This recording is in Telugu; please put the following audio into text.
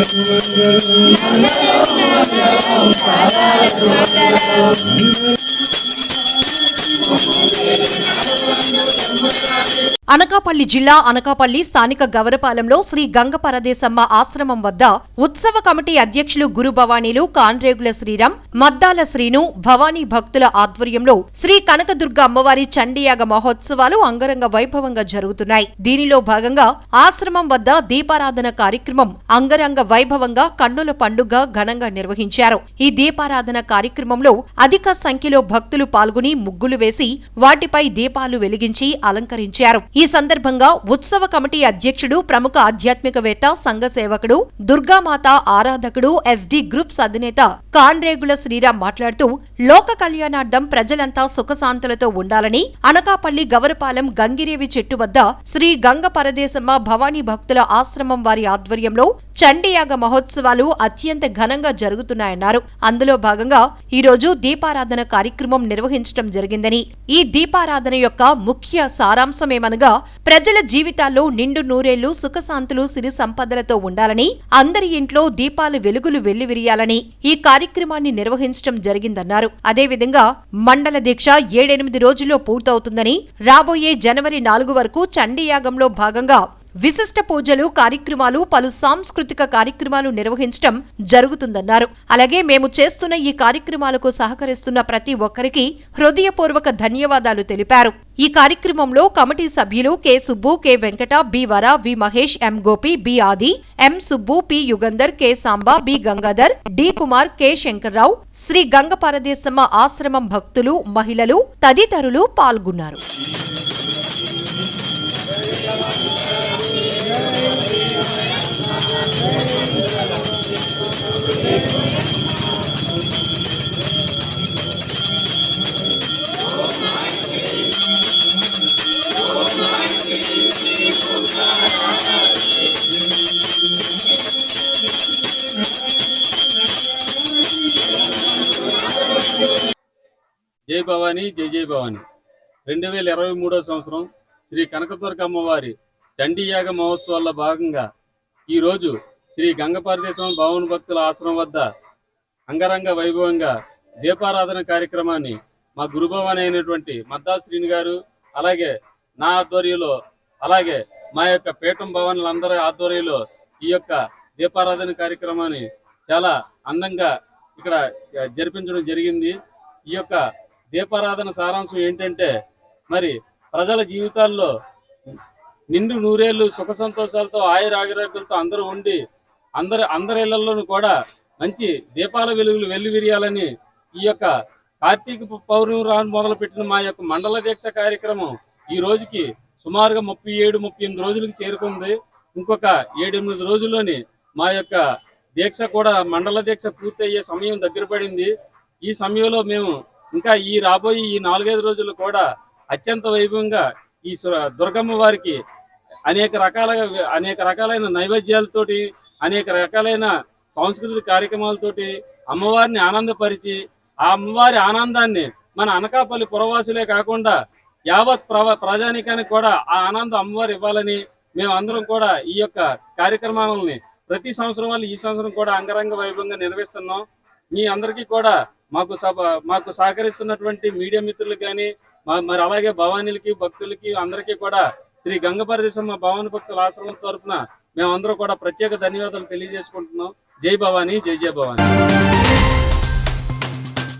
మంగళం మంగళం అనకాపల్లి జిల్లా అనకాపల్లి స్థానిక గవరపాలెంలో శ్రీ గంగ పరదేశమ్మ ఆశ్రమం వద్ద ఉత్సవ కమిటీ అధ్యక్షులు గురు భవానీలు కాన్రేగుల శ్రీరామ్ మద్దాల శ్రీను భవానీ భక్తుల ఆధ్వర్యంలో శ్రీ కనకదుర్గ అమ్మవారి చండీయాగ మహోత్సవాలు అంగరంగ వైభవంగా జరుగుతున్నాయి. దీనిలో భాగంగా ఆశ్రమం వద్ద దీపారాధన కార్యక్రమం అంగరంగ వైభవంగా కన్నుల పండుగ ఘనంగా నిర్వహించారు. ఈ దీపారాధన కార్యక్రమంలో అధిక సంఖ్యలో భక్తులు పాల్గొని ముగ్గులు వేసి వాటిపై దీపాలు వెలిగించి అలంకరించారు. ఈ సందర్భంగా ఉత్సవ కమిటీ అధ్యక్షుడు ప్రముఖ ఆధ్యాత్మికవేత్త సంఘ సేవకుడు దుర్గామాత ఆరాధకుడు ఎస్డి గ్రూప్స్ అధినేత కాన్రేగుల శ్రీరామ్ మాట్లాడుతూ లోక కళ్యాణార్థం ప్రజలంతా సుఖశాంతులతో ఉండాలని అనకాపల్లి గవరపాలెం గంగిరేవి చెట్టు వద్ద శ్రీ గంగ పరదేశమ్మ భవానీ భక్తుల ఆశ్రమం వారి ఆధ్వర్యంలో చండీయాగ మహోత్సవాలు అత్యంత ఘనంగా జరుగుతున్నాయన్నారు. అందులో భాగంగా ఈ రోజు దీపారాధన కార్యక్రమం నిర్వహించడం జరిగిందని. ఈ దీపారాధన యొక్క ముఖ్య సారాంశమేమనగా ప్రజల జీవితాల్లో నిండు నూరేళ్ళు సుఖశాంతులు సిరి సంపదలతో ఉండాలని అందరి ఇంట్లో దీపాలు వెలుగులు వెల్లివిరియాలని ఈ కార్యక్రమాన్ని నిర్వహించడం జరిగిందన్నారు. అదేవిధంగా మండల దీక్ష ఏడెనిమిది రోజుల్లో పూర్తవుతుందని రాబోయే జనవరి నాలుగు వరకు చండీయాగంలో భాగంగా విశిష్ట పూజలు కార్యక్రమాలు పలు సాంస్కృతిక కార్యక్రమాలు నిర్వహించడం జరుగుతుందన్నారు. అలాగే మేము చేస్తున్న ఈ కార్యక్రమాలకు సహకరిస్తున్న ప్రతి ఒక్కరికి హృదయపూర్వక ధన్యవాదాలు తెలిపారు. ఈ కార్యక్రమంలో కమిటీ సభ్యులు K. Subbu K. Venkata B. Vara V. Mahesh M. Gopi B. Adi M. Subbu P. Yugandhar K. Samba B. Gangadhar D. Kumar K. Shankarrao Shri Gangaparadeshamma ఆశ్రమం భక్తులు మహిళలు తదితరులు పాల్గొన్నారు. జై భవానీ జై జై భవానీ. రెండు వేల ఇరవై మూడో సంవత్సరం శ్రీ కనకదుర్గ అమ్మవారి దండియాగ మహోత్సవాల్లో భాగంగా ఈరోజు శ్రీ గంగపారదేశం భవన భక్తుల ఆశ్రమం వద్ద అంగరంగ వైభవంగా దీపారాధన కార్యక్రమాన్ని మా గురుభవన్ అయినటువంటి మద్దా శ్రీని గారు అలాగే నా ఆధ్వర్యంలో అలాగే మా యొక్క పీఠం భవన్లందరి ఆధ్వర్యంలో ఈ యొక్క దీపారాధన కార్యక్రమాన్ని చాలా అందంగా ఇక్కడ జరిపించడం జరిగింది. ఈ యొక్క దీపారాధన సారాంశం ఏంటంటే మరి ప్రజల జీవితాల్లో నిండు నూరేళ్ళు సుఖ సంతోషాలతో ఆయుర అందరూ ఉండి అందరి అందరి ఇళ్ళలోనూ కూడా మంచి దీపాల వెలుగులు వెల్లివిరియాలని ఈ యొక్క కార్తీక పౌర్ణమి రాను మొదలుపెట్టిన మా యొక్క మండల దీక్ష కార్యక్రమం ఈ రోజుకి సుమారుగా ముప్పై ఏడు ముప్పై ఎనిమిది రోజులకు చేరుకుంది. ఇంకొక ఏడెనిమిది రోజుల్లోని మా యొక్క దీక్ష కూడా మండల దీక్ష పూర్తయ్యే సమయం దగ్గర పడింది. ఈ సమయంలో మేము ఇంకా ఈ రాబోయే ఈ నాలుగైదు రోజులు కూడా అత్యంత వైభవంగా ఈ దుర్గమ్మ వారికి అనేక రకాలుగా అనేక రకాలైన నైవేద్యాలతోటి అనేక రకాలైన సాంస్కృతిక కార్యక్రమాలతోటి అమ్మవారిని ఆనందపరిచి ఆ అమ్మవారి ఆనందాన్ని మన అనకాపల్లి పురవాసులే కాకుండా యావత్ ప్రజానికానికి కూడా ఆ ఆనందం అమ్మవారు ఇవ్వాలని మేము అందరం కూడా ఈ యొక్క కార్యక్రమాలని ప్రతి సంవత్సరం వాళ్ళు ఈ సంవత్సరం కూడా అంగరంగ వైభవంగా నిర్వహిస్తున్నాం. మీ అందరికీ కూడా మాకు సభ మాకు సహకరిస్తున్నటువంటి మీడియా మిత్రులకు కానీ మరి అలాగే భవానీలకి భక్తులకి అందరికీ కూడా శ్రీ గంగపరదేశమ్మ భవన భక్తుల ఆశ్రమం తరఫున మేమందరూ కూడా ప్రత్యేక ధన్యవాదాలు తెలియజేసుకుంటున్నాం. జై భవానీ జై జై భవానీ.